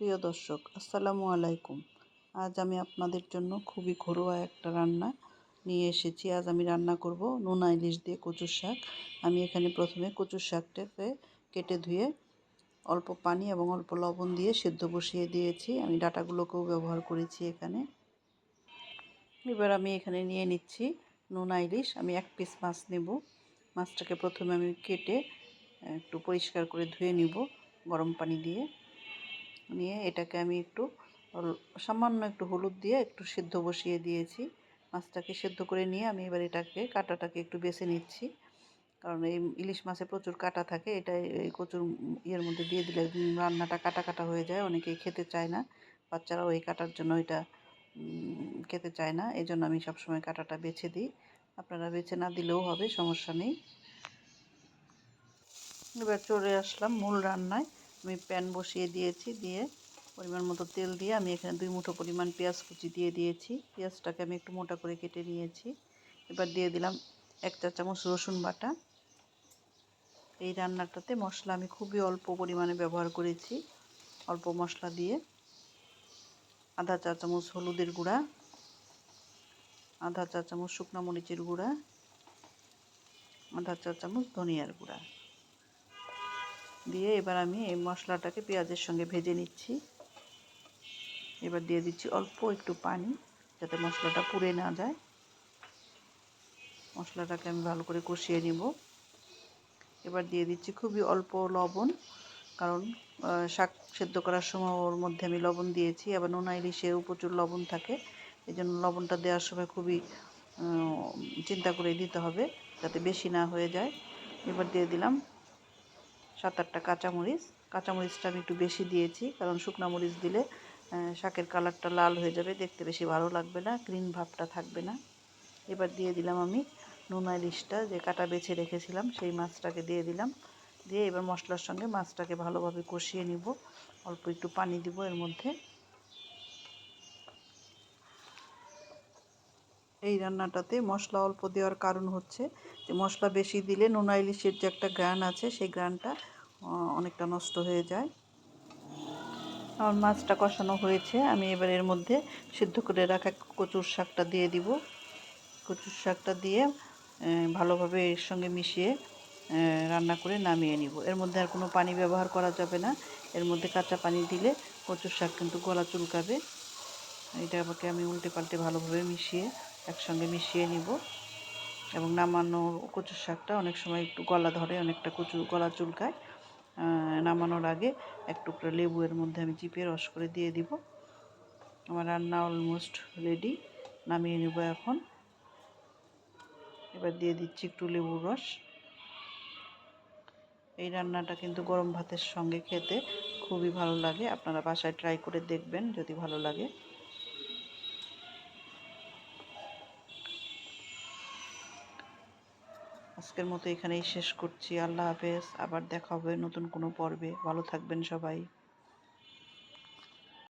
প্রিয় দর্শক, আসসালামু আলাইকুম। আজ আমি আপনাদের জন্য খুবই ঘরোয়া একটা রান্না নিয়ে এসেছি। আজ আমি রান্না করব নোনা ইলিশ দিয়ে কচুর শাক। আমি এখানে প্রথমে কচুর শাকটাকে কেটে ধুয়ে অল্প পানি এবং অল্প লবণ দিয়ে সেদ্ধ বসিয়ে দিয়েছি। আমি ডাটাগুলোকেও ব্যবহার করেছি এখানে। এবার আমি এখানে নিয়ে নিচ্ছি নোনা ইলিশ। আমি এক পিস মাছ নেব। মাছটাকে প্রথমে আমি কেটে একটু পরিষ্কার করে ধুয়ে নিব গরম পানি দিয়ে। নিয়ে এটাকে আমি একটু সামান্য একটু হলুদ দিয়ে একটু সেদ্ধ বসিয়ে দিয়েছি। মাছটাকে সেদ্ধ করে নিয়ে আমি এবার এটাকে, কাটাটাকে একটু বেছে নিচ্ছি। কারণ এই ইলিশ মাছে প্রচুর কাটা থাকে, এটা এই কচুর ইয়ের মধ্যে দিয়ে দিলে রান্নাটা কাটা কাটা হয়ে যায় অনেকেই খেতে চায় না। বাচ্চারাও এই কাটার জন্য এটা খেতে চায় না এই জন্য আমি সবসময় কাটাটা বেছে দিই। আপনারা বেছে না দিলেও হবে, সমস্যা নেই। এবার চলে আসলাম মূল রান্নায়। আমি প্যান বসিয়ে দিয়েছি, দিয়ে পরিমাণ মতো তেল দিয়ে আমি এখানে দুই মুঠো পরিমাণ পেঁয়াজ কুচি দিয়ে দিয়েছি। পেঁয়াজটাকে আমি একটু মোটা করে কেটে নিয়েছি। এবার দিয়ে দিলাম এক চা চামচ রসুন বাটা। এই রান্নাটাতে মশলা আমি খুবই অল্প পরিমাণে ব্যবহার করেছি। অল্প মশলা দিয়ে আধা চা চামচ হলুদের গুঁড়া, আধা চা চামচ শুকনো মরিচের গুঁড়া, আধা চা চামচ ধনিয়ার গুঁড়া। দিয়ে এবার আমি এই মশলাটাকে পেঁয়াজের সঙ্গে ভেজে নিচ্ছি। এবার দিয়ে দিচ্ছি অল্প একটু পানি, যাতে মশলাটা পুড়ে না যায়। মশলাটাকে আমি ভালো করে কষিয়ে নিব। এবার দিয়ে দিচ্ছি খুবই অল্প লবণ, কারণ শাক সেদ্ধ করার সময় ওর মধ্যে আমি লবণ দিয়েছি। আবার নোনা ইলিশেও প্রচুর লবণ থাকে এই জন্য লবণটা দেওয়ার সময় খুবই চিন্তা করে দিতে হবে, যাতে বেশি না হয়ে যায়। এবার দিয়ে দিলাম সাত আটটা কাঁচামরিচ। কাঁচামরিচটা আমি একটু বেশি দিয়েছি, কারণ শুকনা মরিচ দিলে শাকের কালারটা লাল হয়ে যাবে, দেখতে বেশি ভালো লাগবে না গ্রিন ভাবটা থাকবে না। এবার দিয়ে দিলাম আমি নুন ইলিশটা যে কাটা বেছে রেখেছিলাম, সেই মাছটাকে দিয়ে দিলাম। দিয়ে এবার মশলার সঙ্গে মাছটাকে ভালোভাবে কষিয়ে নিব। অল্প একটু পানি দিব এর মধ্যে। এই রান্নাটাতে মশলা অল্প দেওয়ার কারণ হচ্ছে যে মশলা বেশি দিলে নোনা ইলিশের যে একটা গ্রান আছে, সেই গ্রানটা অনেকটা নষ্ট হয়ে যায়। আমার মাছটা কষানো হয়েছে। আমি এবার এর মধ্যে সিদ্ধ করে রাখা কচুর শাকটা দিয়ে দিব। কচুর শাকটা দিয়ে ভালোভাবে এর সঙ্গে মিশিয়ে রান্না করে নামিয়ে নিব। এর মধ্যে আর কোনো পানি ব্যবহার করা যাবে না। এর মধ্যে কাঁচা পানি দিলে কচুর শাক কিন্তু গলা চুলকাবে। এটা আমাকে আমি উল্টে পাল্টে ভালোভাবে মিশিয়ে একসঙ্গে মিশিয়ে নিব। এবং নামানো কচুর শাকটা অনেক সময় একটু গলা ধরে, অনেকটা কচু গলা চুলকায়। নামানোর আগে এক টুকরো লেবু এর মধ্যে আমি চিপে রস করে দিয়ে দিব। আমার রান্না অলমোস্ট রেডি নামিয়ে নেব এখন। এবার দিয়ে দিচ্ছি একটু লেবুর রস। এই রান্নাটা কিন্তু গরম ভাতের সঙ্গে খেতে খুবই ভালো লাগে। আপনারা বাসায় ট্রাই করে দেখবেন যদি ভালো লাগে। আজকের মতো এখানেই শেষ করছি। আল্লাহ হাফেজ। আবার দেখা হবে নতুন কোনো পর্বে। ভালো থাকবেন সবাই।